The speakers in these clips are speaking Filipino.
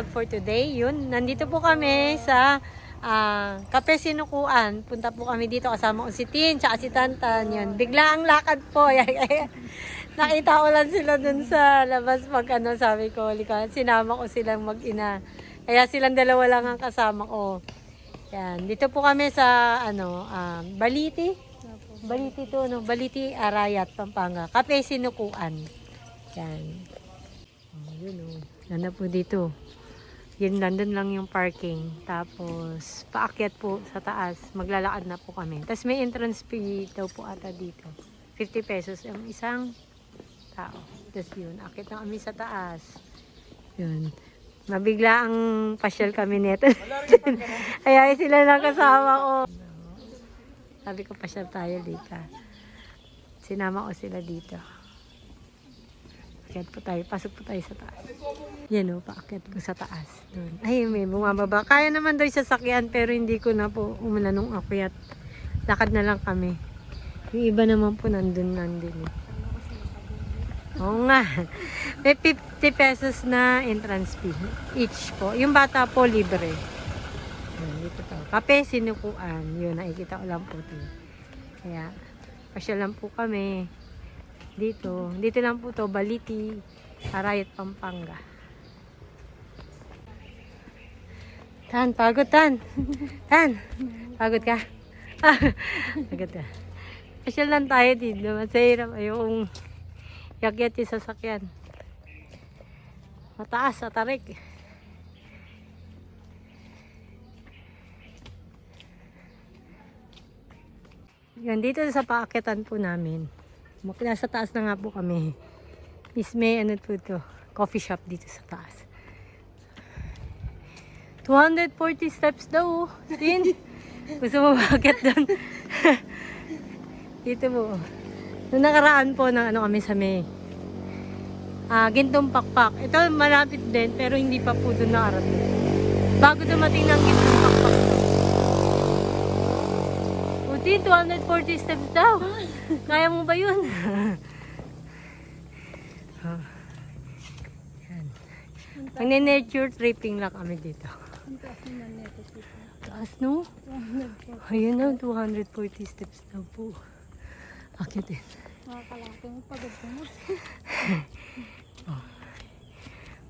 vlog for today. Yun, nandito po kami sa ah, Kape Sinukuan. Punta po kami dito kasama ko si Tin, tsaka si Tantan. Yun, bigla ang lakad po. Nakita ko lang sila dun sa labas pag ano, sabi ko, lika, sinama ko silang mag-ina. Kaya silang dalawa lang ang kasama ko. Yan, dito po kami sa ano, um, Baliti. Baliti to, no? Baliti, Arayat, Pampanga. Kape Sinukuan. Yan. Oh, yun oh. Nanda po dito. Yun, nandun lang yung parking. Tapos, paakyat po sa taas. Maglalakad na po kami. Tapos may entrance fee daw po ata dito. 50 pesos ang isang tao. Tapos yun, akit na kami sa taas. Yun. Mabigla ang pasyal kami neto. Kaya sila lang kasama ko. Sabi ko pasyal tayo dito. Sinama ko sila dito. Akyat po tayo. Pasok po tayo sa taas. Yan o, paakyat po sa taas. Doon. Ay, may bumababa. Kaya naman daw sa sakyan pero hindi ko na po umula nung akyat. Lakad na lang kami. Yung iba naman po nandun nandun. eh. Oo nga. May 50 pesos na entrance fee. Each po. Yung bata po libre. Yan, dito to. Kape, sinukuan. Yun, nakikita ko lang po ito. Kaya, pasya lang po kami. Dito. Dito lang po to Baliti, Arayat, Pampanga. Tan, pagod tan. Tan, pagod ka? Ah, pagod ka. Pasya lang tayo dito. Masahirap. Ayokong yakyat yung sasakyan. Mataas sa tarik. Yan, dito sa paakyatan po namin. Nasa taas na nga po kami. Is may ano po to, coffee shop dito sa taas. 240 steps daw. oh. Tin, gusto mo bakit doon? dito po. Noong nakaraan po ng ano kami sa may ah, Gintong Pakpak. Ito malapit din pero hindi pa po doon nakarating. Bago dumating ng Gintong Pakpak. Puti, 240 steps daw. Kaya mo ba yun? oh. Magne-nature tripping lang kami dito. Taas no? Ayun na, 240 steps daw po. Akit din. Makakalaking pagod mo.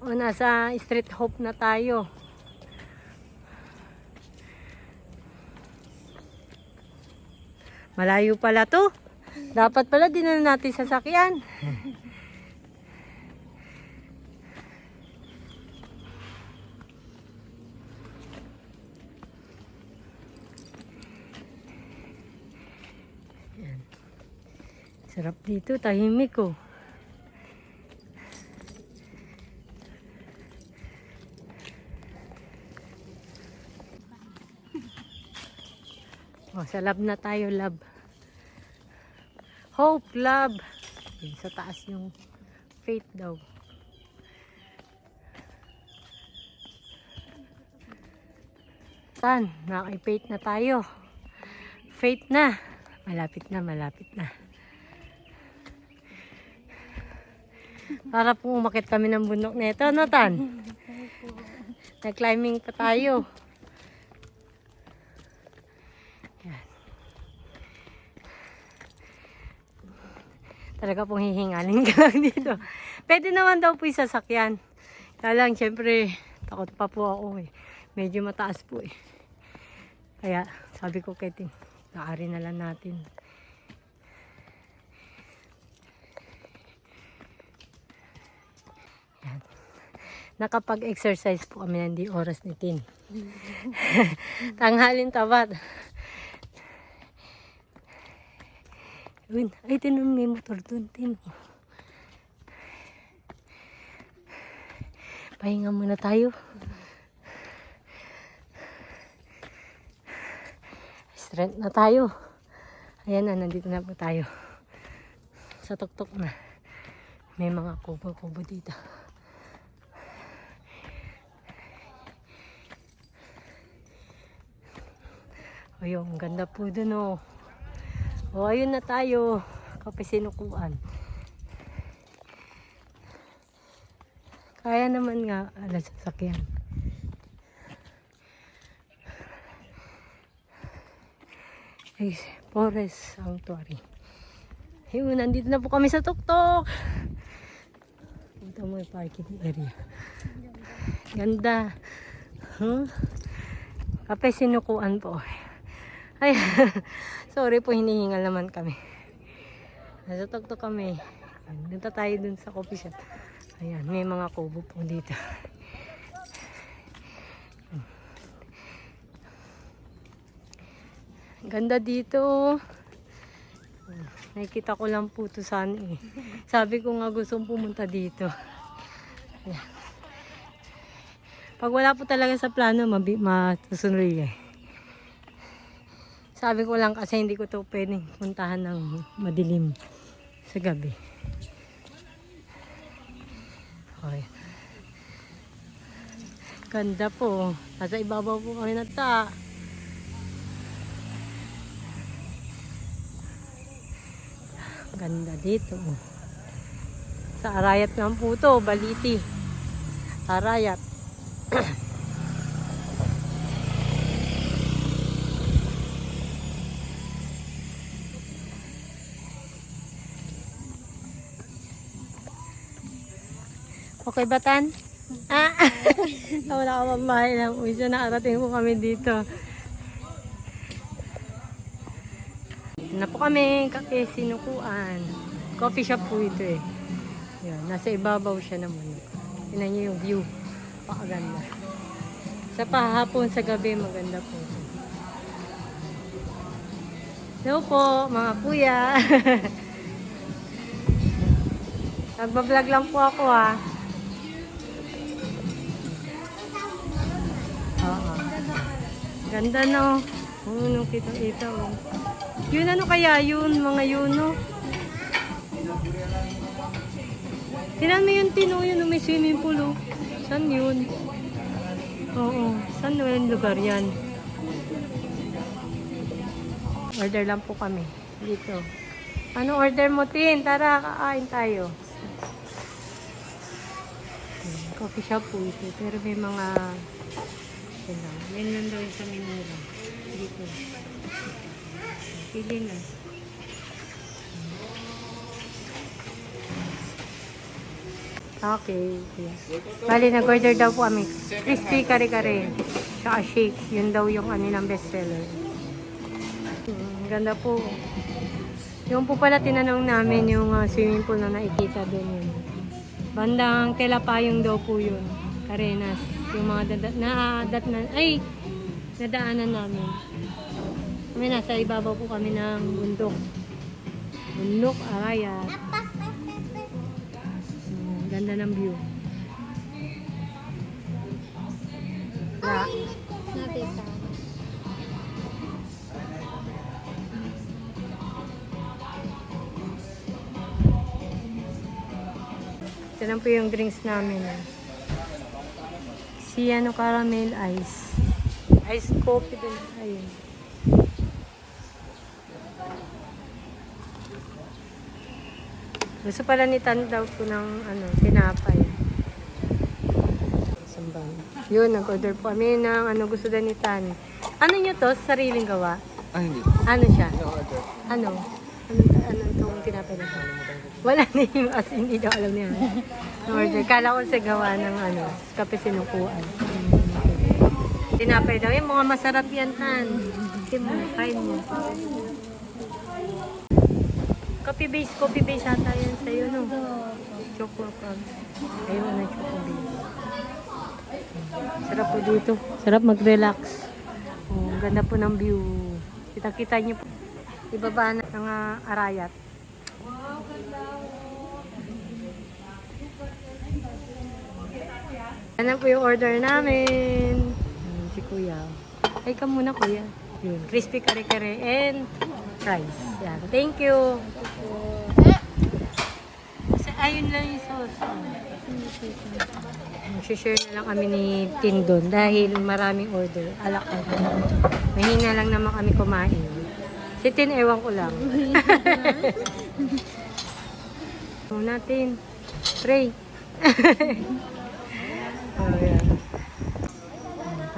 O, nasa Street Hope na tayo. Malayo pala to. Dapat pala dinala natin sa sakyan. Yan. Sarap dito, tahimik oh. Oh, sa lab na tayo, lab. Hope, lab. Yun, sa taas yung faith daw. Tan, nakay-faith na tayo. Faith na. Malapit na, malapit na. Para pong umakit kami ng bundok nito, no, Tan? Nag-climbing pa tayo. Talaga pong hihingalin ka lang dito. Pwede naman daw po yung sasakyan. Kaya lang, syempre, takot pa po ako eh. Medyo mataas po eh. Kaya, sabi ko kay Ting, laari na lang natin. Yan. Nakapag-exercise po kami ng di oras ni Tin. Tanghalin tapat. Yun. Ay, tinan may motor dun, tin. Pahinga muna tayo. Strength na tayo. Ayan na, nandito na po tayo. Sa tuktok na. May mga kubo-kubo dito. Ayun, ganda po dun oh. O, ayun na tayo. Kapisinukuan. Kaya naman nga, alas sasakyan. Ay, Forest Sanctuary. Ayun, nandito na po kami sa tuktok. Ito mo yung parking area. Ganda. Huh? Kape sinukuan po. Ay, sorry po, hinihingal naman kami. Nasa tuktok kami. Punta tayo dun sa coffee shop. Ayan, may mga kubo po dito. Ganda dito. Nakikita ko lang po to sana eh. Sabi ko nga gusto pumunta dito. Ayan. Pag wala po talaga sa plano, masusunod eh. Sabi ko lang kasi hindi ko to pwedeng puntahan ng madilim sa gabi. Okay. Ganda po. Nasa ibabaw po kami na ta. Ganda dito. Sa Arayat nga po to, Baliti. Arayat. Okay ba, Tan? Ah, wala ka pambahay lang po siya. Nakarating po kami dito. Na po kami, kape sinukuan. Coffee shop po ito eh. Yan, nasa ibabaw siya naman. Tingnan niyo yung view. Pakaganda. Sa pahapon, sa gabi, maganda po. Hello po, mga kuya. Nagbablog lang po ako ah. Ganda no. Nung kitang ita oh. Yun ano kaya yun, mga yun no? Tinan mo yung tino yun, may swimming pool oh. Saan yun? Oo, saan yung lugar yan? Order lang po kami dito. Ano order mo, Tin? Tara, kakain tayo. Coffee shop po ito. Pero may mga... Yan lang. Yan lang daw yung sa. Dito. Pili na. Okay. Bali, nag-order daw po kami. Crispy kare-kare. Tsaka shake. Yun daw yung ano ng bestseller. Hmm, ganda po. Yung po pala tinanong namin yung uh, swimming pool na nakikita doon yun. Bandang Telapayong daw po yun. Karenas. Yung mga dadat na, dat na, ay, nadaanan namin. Kami nasa ibabaw po kami ng bundok. Bundok, arayat. Hmm, ganda ng view. La, Nakita. ito lang po yung drinks namin. eh. Si ano caramel ice. Ice coffee din. Ayun. Gusto pala ni Tan daw po ng ano, tinapay. Sambang. Yun, nag-order po kami ng ano gusto daw ni Tan. Ano nyo to? Sariling gawa? Ah, hindi. Ano siya? order. Ano? Ano, ano itong tinapay na to? Wala na yung as in, hindi daw alam niya. Order. Kala ko sa gawa ng ano, kape sinukuan. Tinapay daw. Yung mga masarap yan, Tan. Tim mo, kain mo. Coffee base, coffee base ata yan sa'yo, no? Choco club. Ayun na, choco base. Sarap po dito. Sarap mag-relax. Oh, ganda po ng view. Kita-kita niyo po. Ibaba na ng ah, arayat. Yan po yung order namin. Ayan, Si Kuya. Ay ka muna Kuya. Yun. Crispy kare-kare and fries. Yan. Thank you. Kasi ayun lang yung sauce. Share na lang kami ni Tindon dahil maraming order. Alak ka. Mahina lang naman kami kumain. Si Tin, ewan ko lang. Natin. Pray.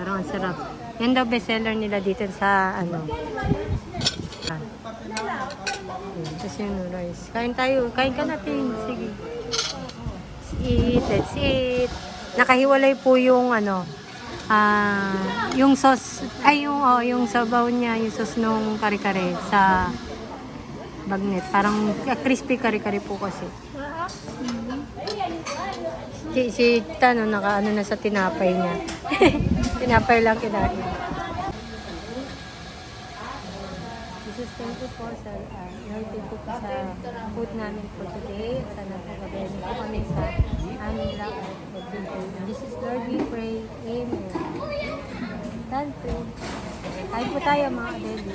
Parang ang sarap. Yan daw bestseller nila dito sa ano. Ah. Tapos yung rice. Kain tayo. Kain ka natin. Sige. Let's eat. Let's eat. Nakahiwalay po yung ano. Ah, yung sauce, ay yung oh, yung sabaw niya, yung sauce nung kare-kare sa bagnet. Parang crispy kare-kare po kasi. Si, si Tano naka ano na sa tinapay niya. tinapay lang kinain. This is thank you po sa uh, thank po sa food namin for today. Sana po gabayan po kami sa aming lahat. This is Lord, we pray. Amen. Thank you. Kain po tayo mga baby.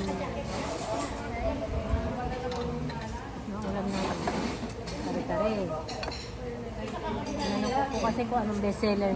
Naulam na kare-kare. Ano po kasi kung anong bestseller.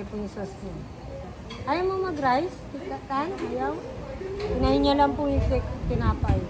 100 pesos po. Ayaw mo mag-rice? Tikatan? Ayaw? Inahin niya lang po yung tinapay.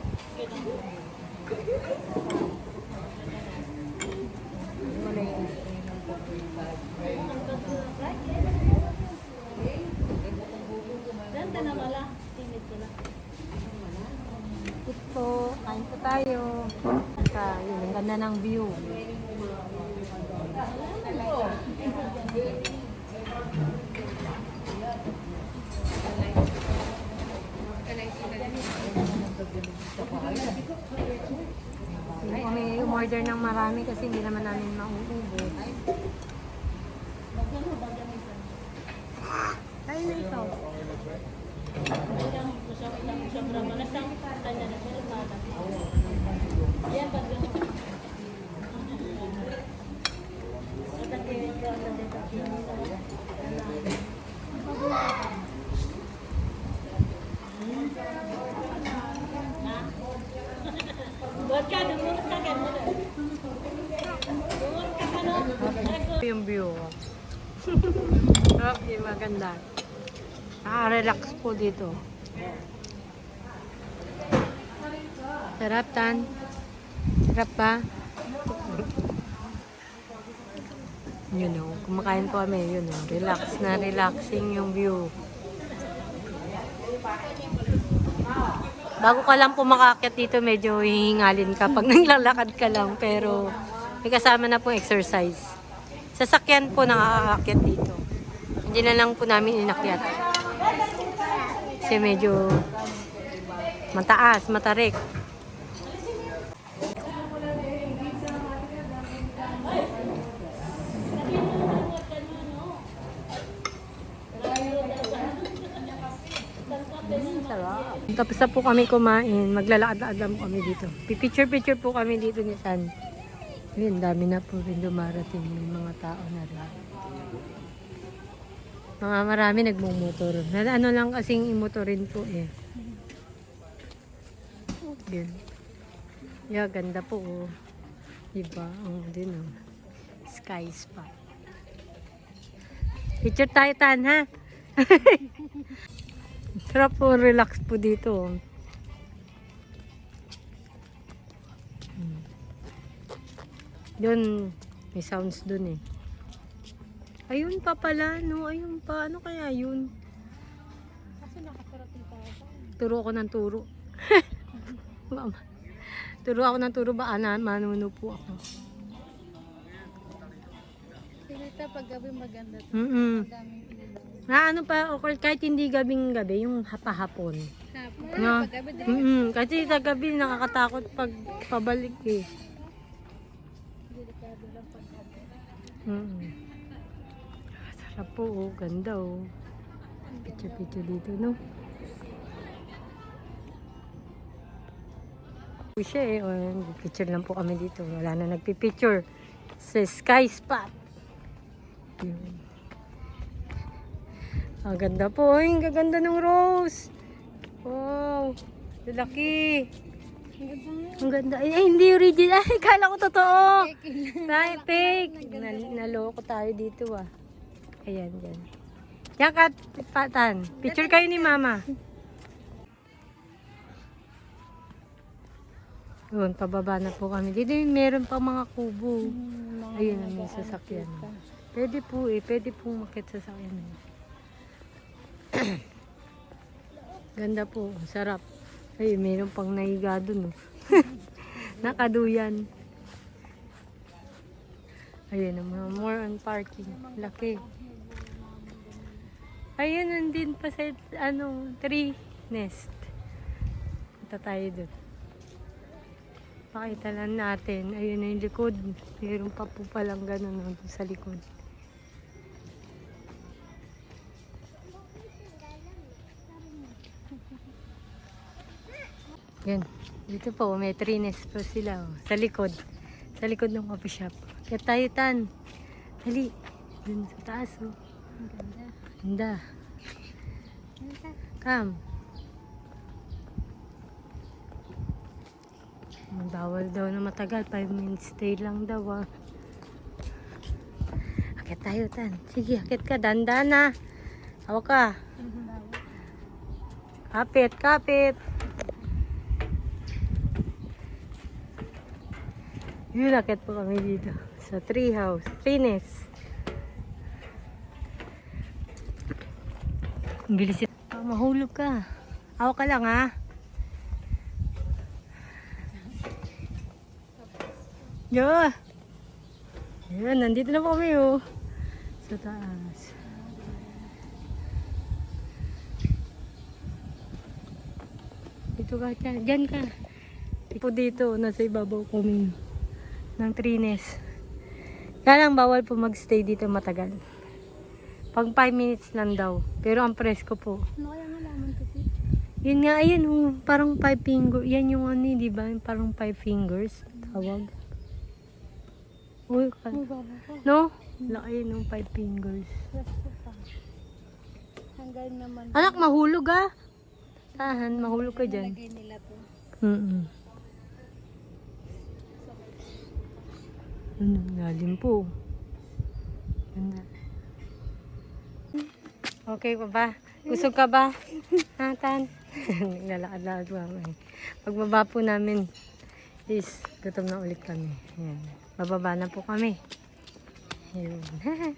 Umorder ng marami kasi hindi naman namin mauubos. Kain na ikaw. Yung view. Sarap yung maganda. Nakaka-relax po dito. Sarap, Tan. Sarap ba? Yun o, kumakain po kami, yun o. Relax na relaxing yung view. Bago ka lang po makakit dito, medyo hihingalin ka pag naglalakad ka lang. Pero may kasama na po exercise. Sasakyan po nakakakit dito. Hindi na lang po namin inakyat. Kasi medyo mataas, matarik. Tapos na po kami kumain, maglalakad-lakad lang kami dito. Pipicture-picture po kami dito ni San. Yun, dami na po rin dumarating yung mga tao na rin. Mga marami nagmumotor. Na, ano lang kasing imotorin po eh. Yun. Yeah, ganda po oh. Diba? Ang din oh. Sky spot. Picture tayo tan ha? Sarap po, relax po dito. oh. Hmm. Yun, may sounds dun eh. Ayun pa pala, no? Ayun pa. Ano kaya yun? Kasi nakasarating tayo. Turo ako ng turo. Mama. Turo ako ng turo. Baka na, manuno po ako. Sinita pag gabi maganda to. Daming ilaw. Na ano pa, okay, kahit hindi gabing gabi, yung hapahapon. Hapon. No? Pag gabi din. Mm-mm. Kasi sa gabi nakakatakot pag pabalik eh. Delikado lang pag gabi. Mm. Sarap po, oh. ganda oh. Picture-picture dito, no? Po siya eh. Oh, picture lang po kami dito. Wala na nagpipicture sa sky spot. Yun. Ang ganda po. Ay, ang gaganda ng rose. Wow. Lalaki. Ang ganda. Ay, ay, hindi original. Ay, kala ko totoo. Ay, fake. Nal- naloko tayo dito ah. Ayan, dyan. Yan ka, patan. Picture kayo ni mama. Yun, pababa na po kami. Dito yung meron pa mga kubo. Ayun ang may sasakyan. Pwede po eh. Pwede po makit sasakyan. Ganda po. Sarap. Ay, meron pang nahiga dun. Oh. Nakaduyan. Ayun more on parking. Laki. Ayun, nandun pa sa ano, tree nest. Punta tayo dun. Pakita lang natin. Ayun na yung likod. Meron pa po palang ganun no, sa likod. Yan. Dito po, may tree nest po sila. Oh, sa likod. Sa likod ng coffee shop. Kaya tayo tan. Dali. Dun sa taas. Oh. Ang ganda. Ganda. Come. Bawal daw na matagal. 5 minutes stay lang daw ah. Akit tayo tan. Sige, akit ka. Danda na. Hawak ka. Kapit, kapit. Yun, akit po kami dito. Sa tree house. Tree nest. Ang bilis ito. Ah, mahulog ka. Hawak ka lang ha. Yo. Ayan, nandito na po kami oh. Sa taas. Dito ka, dyan, dyan ka. Tipo dito, nasa ibabaw kami ng trines. Kaya lang bawal po magstay dito matagal. Pag 5 minutes lang daw. Pero ang presko po. Ano kaya nalaman ko dito? Yun nga, ayun, oh, parang 5 finger. Yan yung ano, di ba? Yung Parang 5 fingers. Tawag. Uy, ka- ko. no? Laki ng 5 fingers. Hanggang naman. Anak, mahulog ah. Tahan, mahulog ka dyan. Lagay nila to. Mm Ano, lalim po. Ganda. Okay pa ba? Busog ka ba? Ha, Tan? Naglalakad-lakad pa kami. Pagbaba po namin is gutom na ulit kami. Ayan. Bababa na po kami. Ayun.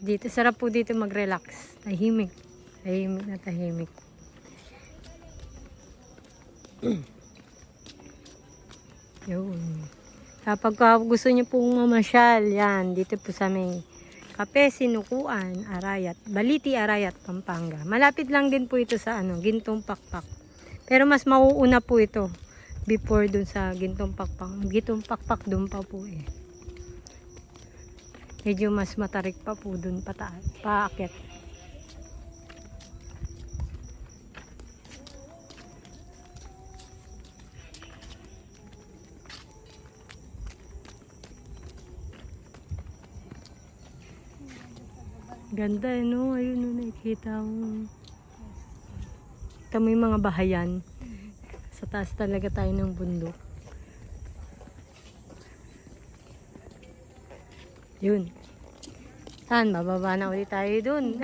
Dito, sarap po dito mag-relax. Tahimik. Tahimik na tahimik. Yun. Kapag ka gusto niyo pong mamasyal, yan, dito po sa may Kape, Sinukuan, Arayat, Baliti, Arayat, Pampanga. Malapit lang din po ito sa ano, Gintong Pakpak. Pero mas mauuna po ito before dun sa Gintong Pakpak. Gintong Pakpak dun pa po eh. Medyo mas matarik pa po dun pataas, paakyat. Ganda eh, no? Ayun, no, nakikita mo. Kita mo yung mga bahayan. Sa taas talaga tayo ng bundok. Yun. Tan, bababa na ulit tayo dun.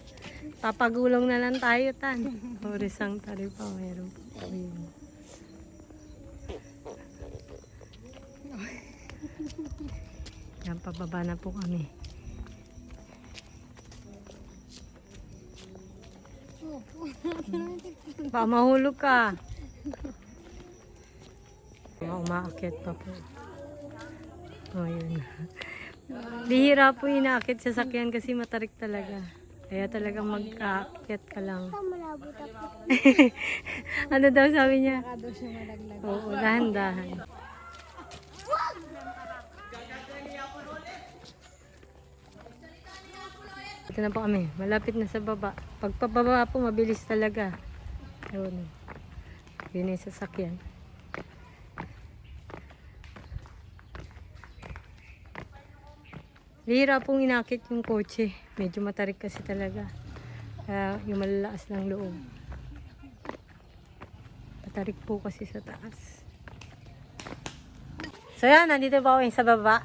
Papagulong na lang tayo, Tan. Orisang tari pa, meron pa. Ayun. Yan, pababa na po kami. Baka mahulog ka. Mga umaakit pa po. O, yun. Bihira po inaakit sa sakyan kasi matarik talaga. Kaya talaga mag-aakyat ka lang. Ano daw sabi niya? Oo, dahan-dahan. Dito na po kami. Malapit na sa baba. Pagpababa po, mabilis talaga. Yun. Yun yung sasakyan. Lira pong inakit yung kotse. Medyo matarik kasi talaga. Kaya yung malalakas ng loob. Patarik po kasi sa taas. So yan, nandito po kami sa baba.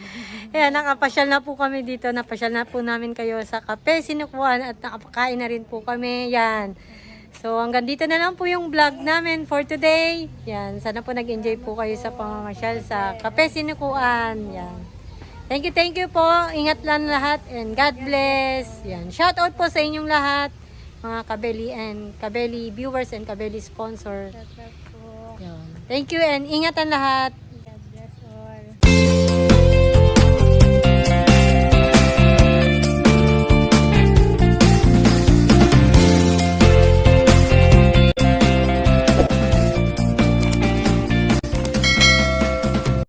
Ayan, nakapasyal na po kami dito. Napasyal na po namin kayo sa kape, sinukuan at nakapakain na rin po kami. Yan. So hanggang dito na lang po yung vlog namin for today. Yan, sana po nag-enjoy po kayo sa pamamasyal sa kape, sinukuan. Yan. Thank you, thank you po. Ingat lang lahat and God bless. Yan. Shout out po sa inyong lahat mga kabeli and kabeli viewers and kabeli sponsor. Yan. Thank you and ingatan lahat. you